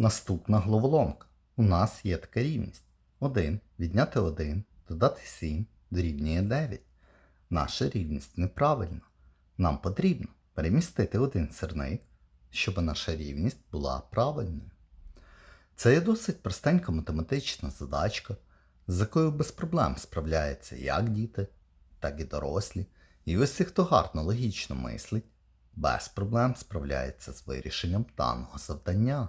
Наступна головоломка. У нас є така рівність. 1 відняти 1, додати 7 дорівнює 9. Наша рівність неправильна. Нам потрібно перемістити один сирник, щоб наша рівність була правильною. Це є досить простенька математична задачка, з якою без проблем справляються як діти, так і дорослі. І усі, хто гарно логічно мислить, без проблем справляється з вирішенням даного завдання.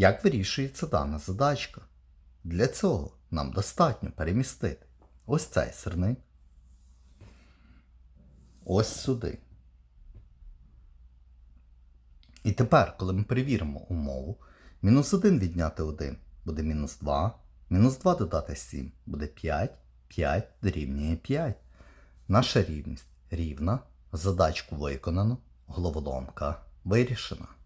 Як вирішується дана задачка? Для цього нам достатньо перемістити ось цей сирник ось сюди. І тепер, коли ми перевіримо умову, мінус 1 відняти 1 буде мінус 2, мінус 2 додати 7 буде 5, 5 дорівнює 5. Наша рівність рівна, задачку виконано, головоломка вирішена.